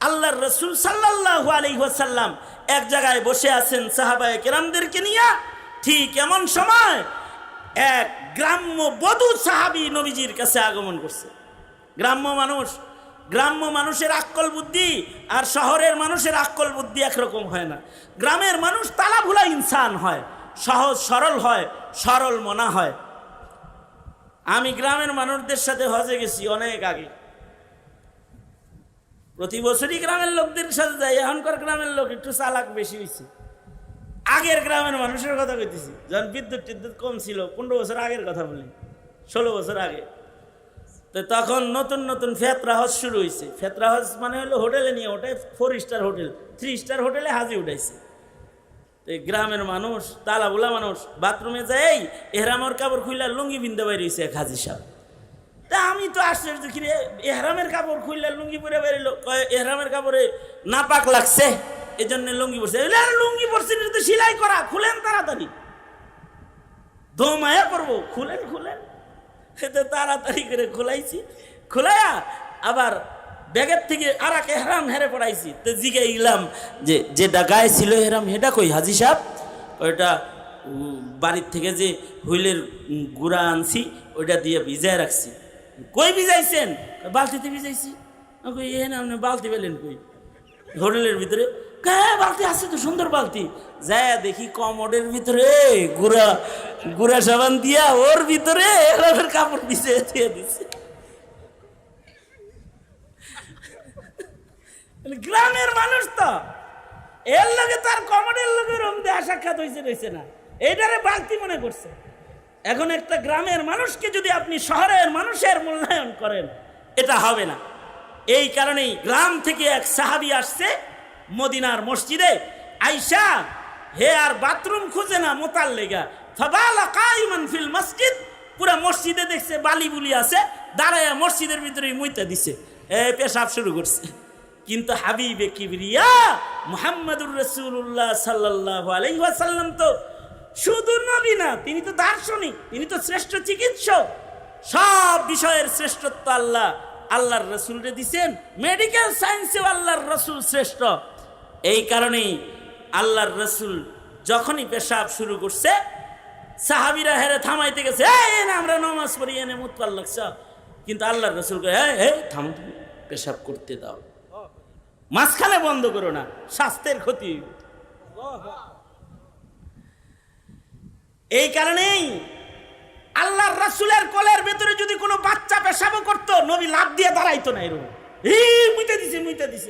আল্লাহর রসুল সাল্লাহ আলহিহাসাল্লাম এক জায়গায় বসে আছেন সাহাবায় কেরামদেরকে নিয়ে। ঠিক এমন সময় এক গ্রাম্য বধূ সাহাবি নবীজির কাছে আগমন করছে। গ্রাম্য মানুষ, গ্রাম্য মানুষের আক্কল বুদ্ধি আর শহরের মানুষের আক্কল বুদ্ধি একরকম হয় না। গ্রামের মানুষ তালাভুলা ইনসান হয়, সহজ সরল হয়, সরল মনা হয়। আমি গ্রামের মানুষদের সাথে হজে গেছি অনেক আগে। প্রতি বছরই গ্রামের লোকদের সাথে যাই এখনকার গ্রামের লোক একটু চালাক বেশি হয়েছে আগের গ্রামের মানুষের কথা কইতেছি, যখন বিদ্যুৎ টিদ্যুৎ কম ছিল, পনেরো বছর আগের কথা বলি, ষোলো বছর আগে। তো তখন নতুন নতুন ফেতরা হজ শুরু হয়েছে ফেতরা হজ মানে হলো হোটেলে নিয়ে ওটাই four star hotel three star হোটেলে হাজি উঠাইছে। তো গ্রামের মানুষ, তালাবুলা মানুষ, বাথরুমে যাই এহরামর কাপড় খুললে লুঙ্গি বিন্দা বাইরে হয়েছে এক হাজি সাহেব তা আমি তো আশ্চর্য, কি রে? এহরামের কাপড় খুললে লুঙ্গি পরে বেরিল। এহরামের কাপড়ে নাপাক লাগছে এই জন্য লুঙ্গি পরছে। আর, লুঙ্গি পরছে তো সেলাই করা, খুলেন তাড়াতাড়ি। দমায়া করব, খুলেন খুলেন। এতে তাড়াতাড়ি করে খোলাইছি। খোলাইয়া আবার ব্যাগের থেকে আর এক হেরাম হেরে পড়াইছি। তো জিগে গেলাম যে যেটা গায়ে ছিল হেরাম হেটা কই, হাজি সাহেব? ওইটা বাড়ির থেকে যে হুইলের গুড়া আনছি ওইটা দিয়ে ভিজায় রাখছি। কই ভিজাইছেন? বালতিতে ভিজাইছি? এ আপনি বালতি পেলেন কই? হোটেলের ভিতরে হ্যাঁ বালতি আছে তো, সুন্দর বালতি। যায় দেখি কমোডের ভিতরে, গুড়া গুড়া সাবান দিয়া ওর ভিতরে কাপড় দিছে দিয়ে দিছে। গ্রামের মানুষ তো। এর লগে তার কমোডের লগে রম দেহা সাক্ষাৎ হয়েছে রয়েছে না। এইটারে বালতি মনে করছে। এখন একটা গ্রামের মানুষকে যদি আপনি শহরের মানুষের মূল্যায়ন করেন, এটা হবে না। এই কারণেই গ্রাম থেকে এক সাহাবি আসছে মদিনার মসজিদে আইসা হে আর বাথরুম খুঁজে না মোতাল লেগা ফিল মসজিদ। পুরা মসজিদে দেখছে বালি বুলি আছে, দাঁড়ায় মসজিদের ভিতরে মুইতা দিছে। এ, পেশাব শুরু করছে। কিন্তু হাবিবে কিবরিয়া, মুহাম্মদুর রসুল্লাহ সাল্লাহ আলাইসাল্লাম তো শুধু নবী না, তিনি তো দার্শনিক, তিনি তো শ্রেষ্ঠ চিকিৎসক। সব বিষয়ের শ্রেষ্ঠত্ব আল্লাহ। আল্লাহর রসুলরে দিছেন মেডিকেল সায়েন্সেও আল্লাহর রসুল শ্রেষ্ঠ। এই কারণেই আল্লাহর রসুল যখনই পেশাব শুরু করছে, সাহাবিরা হেরে থামাইতে গেছে, এই না আমরা নমাজ পড়ি, এনে মুতপাল লাগছে। কিন্তু আল্লাহর রসুল হ্যাঁ হ্যাঁ থাম পেশাব করতে দাও। মাঝখানে বন্ধ করো না, স্বাস্থ্যের ক্ষতি। এই কারণেই আল্লাহর রাসুলের কলের ভেতরে যদি কোনো বাচ্চা পেশাবো করতো, নবী লাভ দিয়ে দাঁড়াইতো না এরকম। এই মুইতে দিছে মুইতে দিছে।